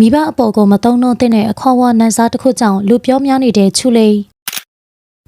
မိဘအပေါ်ကိုမတုံ့တော့တဲ့အခေါ်အဝါနန်းစားတစ်ခုကြောင့်လူပြောများနေတဲ့ချူလေး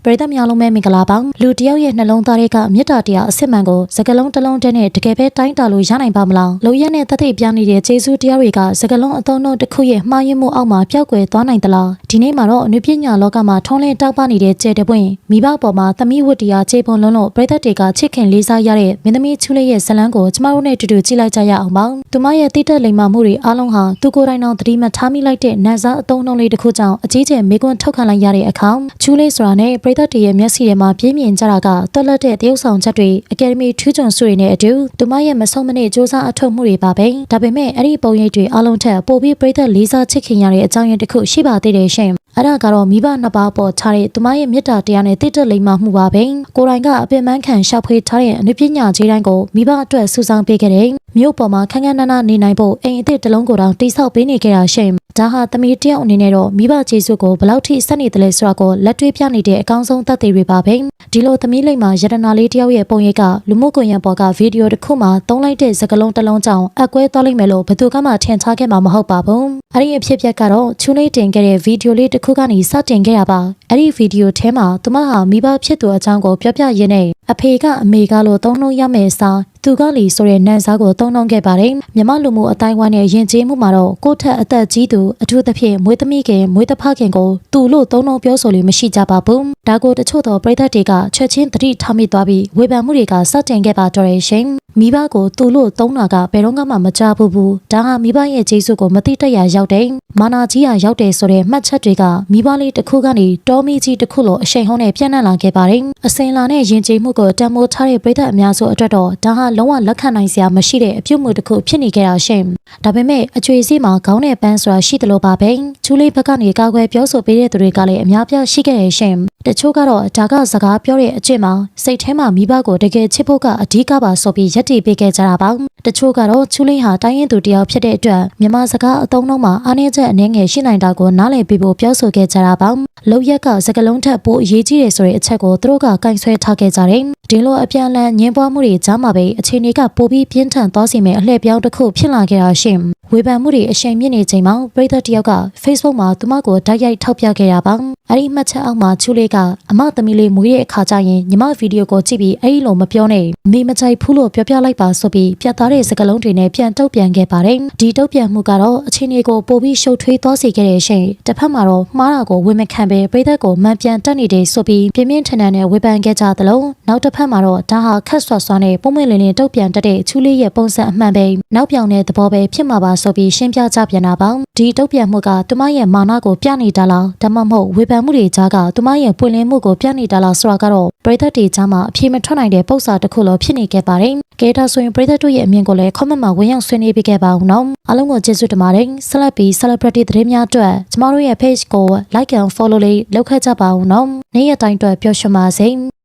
ပရိသတ်များလုံးပဲမင်္ဂလာပါလူတစ်ယောက်ရဲ့နှလုံးသားတွေကမေတ္တာတရားအစစ်မှန်ကိုစကလုံးတစ်လုံးတည်းနဲ့တကယ်ပဲတိုင်းတာလို့ရနိုင်ပါမလားလုံရက်နဲ့တသက်ပြနေတဲ့ကျေးဇူးတရားတွေကစကလုံးအသုံးတော့တစ်ခုရဲ့မှားယွင်းမှုအောက်မှာပျောက်ကွယ်သွားနိုင်သလားဒီနေ့မှာတော့အနုပညာလောကမှာထုံးလင်းတောက်ပနေတဲ့ကျေတပွင့်မိဘပေါ်မှာသမီးဝတ္တရားခြေပုံလုံးလို့ပရိသတ်တွေကချစ်ခင်လေးစားရတဲ့မင်းသမီးချူလေးရဲ့ဇလန်းကိုကျမတို့နဲ့တူတူကြည့်လိုက်ကြရအောင်ပါသူမရဲ့တိတက်လိမ်မာမှုတွေအားလုံးဟာသူကိုယ်တိုင်တော့သတိမထားမိလိုက်တဲ့နန်းစားအသုံးနှုန်းလေးတစ်ခုကြောင့်အကြီးကျယ်မေကွန်းထုတ်ခံလိုက်ရတဲ့အခါချူလေးဆိုတာနဲ့ပရိသတ်တွေရဲ့မျက်စိထဲမှာပြင်းပြင်းကြတာကတွက်လက်တဲ့တရုပ်ဆောင်ချက်တွေအကယ်ဒမီထူးချွန်စုတွေနဲ့အတူသူမရဲ့မဆုံးမနစ်စ조사အထောက်မှုတွေပါပဲဒါပေမဲ့အဲ့ဒီပုံရိပ်တွေအားလုံးထက်ပိုပြီးပရိသတ်လေးစားချစ်ခင်ရတဲ့အကြောင်းရင်းတစ်ခုရှိပါသေးတယ်ရှင်အဲ့ဒါကတော့မိဘနှစ်ပါးပေါ်ထားတဲ့သူမရဲ့မေတ္တာတရားနဲ့တိတက်လိမ္မာမှုပါပဲကိုယ်တိုင်ကအပင်ပန်းခံရှောက်ဖွေးထားတဲ့အနုပညာကြီးတိုင်းကိုမိဘအတွက်စူးစောင်းပေးခဲ့တဲ့ မြို့ပေါ်မှာခန်းခန်းနားနားနေနိုင်ဖို့အိမ်အသစ်တစ်လုံးကိုတောင်တိစောက်ပေးနေခဲ့တာရှင်ဒါဟာသမီးတယောက်အနေနဲ့တော့မိဘကျေးဇူးကိုဘယ်လောက်ထိဆက်နေတယ်လဲဆိုတာကိုလက်တွေ့ပြနေတဲ့အကောင်းဆုံးသက်သေတွေပါပဲဒီလိုသမီးလိမ္မာရတနာလေးတယောက်ရဲ့ပုံရိပ်ကလူမှုကွန်ရက်ပေါ်ကဗီဒီယိုတစ်ခုမှာသုံးလိုက်တဲ့စကားလုံးတစ်လုံးကြောင့်အကွဲသွားလိမ့်မယ်လို့ဘယ်သူကမှထင်ထားခဲ့မှာမဟုတ်ပါဘူးအဲ့ဒီအဖြစ်အပျက်ကတော့ချူလေးတင်ခဲ့တဲ့ဗီဒီယိုလေးတစ်ခုကနေစတင်ခဲ့တာပါအဲ့ဒီဗီဒီယိုထဲမှာသူမဟာမိဘဖြစ်သူအကြောင်းကိုပြောပြရင်းနဲ့အဖေကအမေကလို့သုံးလို့ရမယ်စာသူကလီဆိုတဲ့နန်းစားကိုတုံ့နှောင်းခဲ့ပါတယ်မြမလူမှုအတိုင်းဝိုင်းနဲ့ယဉ်ကျေးမှုမှာတော့ကိုယ့်ထက်အသက်ကြီးသူအထူးသဖြင့်မွေးသမီးခင်မွေးတဖခင်ကိုသူ့လို့တုံ့နှောင်းပြောဆိုလို့မရှိကြပါဘူးဒါကိုတချို့သောပရိသတ်တွေကချက်ချင်းသတိထားမိသွားပြီးဝေဖန်မှုတွေကစတင်ခဲ့ပါတော့တယ်ရှင် မိဘကိုသူ့လို့တုံးတာကဘယ်တော့မှမကြဘူးဘူးဒါဟာမိဘရဲ့ကျေးဇူးကိုမတိတတ်ရရောက်တယ်မာနာကြီးဟာရောက်တယ်ဆိုတဲ့မှတ်ချက်တွေကမိဘလေးတစ်ခုကနေတောမီကြီးတစ်ခုလိုအရှိန်ဟုံးနဲ့ပြန့်နှံ့လာခဲ့ပါတယ်အစင်လာနဲ့ယဉ်ကျေးမှုကိုတံမိုးထားတဲ့ပရိသတ်အများစုအတွက်တော့ဒါဟာလုံးဝလက်ခံနိုင်စရာမရှိတဲ့အပြုတ်မှုတစ်ခုဖြစ်နေခဲ့တာရှင်ဒါပေမဲ့အကျွေးစီးမှာခေါင်းနဲ့ပန်းဆိုတာရှိတယ်လို့ပါပဲချူလေးဘက်ကနေကာကွယ်ပြောဆိုပေးတဲ့သူတွေကလည်းအများပြားရှိခဲ့ရဲ့ရှင်တချို့ကတော့ဒါကစကားပြောတဲ့အကျင့်မှာစိတ်ထဲမှာမိဘကိုတကယ်ချစ်ဖို့ကအဓိကပါဆိုပြီးရက်တည်ပေးခဲ့ကြတာပါ တချို့ကတော့ချူလေးဟာတိုင်းရင်သူတယောက်ဖြစ်တဲ့အတွက်မြန်မာစကားအသုံးအနှုန်းမှာအားနည်းချက်အနည်းငယ်ရှိနိုင်တာကိုနားလည်ပြီးဖို့ပြောဆိုခဲ့ကြတာပါလောက်ရက်ကစကလုံးထက်ပိုအရေးကြီးတယ်ဆိုတဲ့အချက်ကိုသူတို့ကကင်ဆွဲထားခဲ့ကြတယ်ဒီလိုအပြန်အလှန်ညှင်းပွားမှုတွေကြားမှာပဲအခြေအနေကပိုပြီးပြင်းထန်သွားစေမယ့်အလှည့်ပြောင်းတစ်ခုဖြစ်လာခဲ့တာရှင်ဝေဖန်မှုတွေအရှိန်မြင့်နေချိန်မှာပရိသတ်တယောက်က Facebook မှာသူမကိုတိုက်ရိုက်ထောက်ပြခဲ့တာပါအဲ့ဒီမှတ်ချက်အောက်မှာချူလေးကအမသမီးလေးမွေးတဲ့အခါကျရင်ညီမဗီဒီယိုကိုကြည့်ပြီးအဲ့ဒီလိုမပြောနဲ့မိမချိုက်ဖူးလို့ပြောပြလိုက်ပါဆိုပြီးပြတ်သားတဲ့စကားလုံးတွေနဲ့ပြန်တုတ်ပြန်ခဲ့ပါတယ်ဒီတုတ်ပြန်မှုကတော့အခြေအနေကိုပိုပြီးရှုပ်ထွေးသွားစေခဲ့တဲ့ရှင်တစ်ဖက်မှာတော့မှားတာကိုဝန်မခံပဲပရိသတ်ကိုမှန်ပြန်တက်နေတယ်ဆိုပြီးပြင်းပြင်းထန်ထန်နဲ့ဝေဖန်ခဲ့ကြသလိုနောက်တစ်ဖက်မှာတော့ဒါဟာခက်ဆွာဆွာနဲ့ပုံမွင့်လင်းလင်းတုတ်ပြန်တက်တဲ့ချူလေးရဲ့ပုံစံအမှန်ပဲနောက်ပြောင်တဲ့သဘောပဲဖြစ်မှာပါဆိုပြီးရှင်းပြကြပြန်တာပါဒီတုတ်ပြန်မှုကသူမရဲ့မာနကိုပြနေတာလားဒါမှမဟုတ်ဝေဖန်မှုတွေကြားကသူမရဲ့ပွင့်လင်းမှုကိုပြနေတာလားဆိုတာကတော့ပရိသတ်တွေကြားမှာအပြေမထွက်နိုင်တဲ့ပုံစံတစ်ခုလိုဖြစ်နေခဲ့ပါတယ်ကဲဒါဆိုရင်ပရိသတ်တို့ရဲ့အမြင်ကိုလည်း comment မှာဝင်ရောက်ဆွေးနွေးပေးခဲ့ပါဦးနော်အားလုံးကိုကျေးဇူးတင်ပါတယ်ဆက်လက်ပြီး celebrity သတင်းများအတွက်ကျမတို့ရဲ့ page ကို like and follow လေးလုပ်ခဲ့ကြပါဦးနော်နေ့ရက်တိုင်းအတွက်ပျော်ရွှင်ပါစေ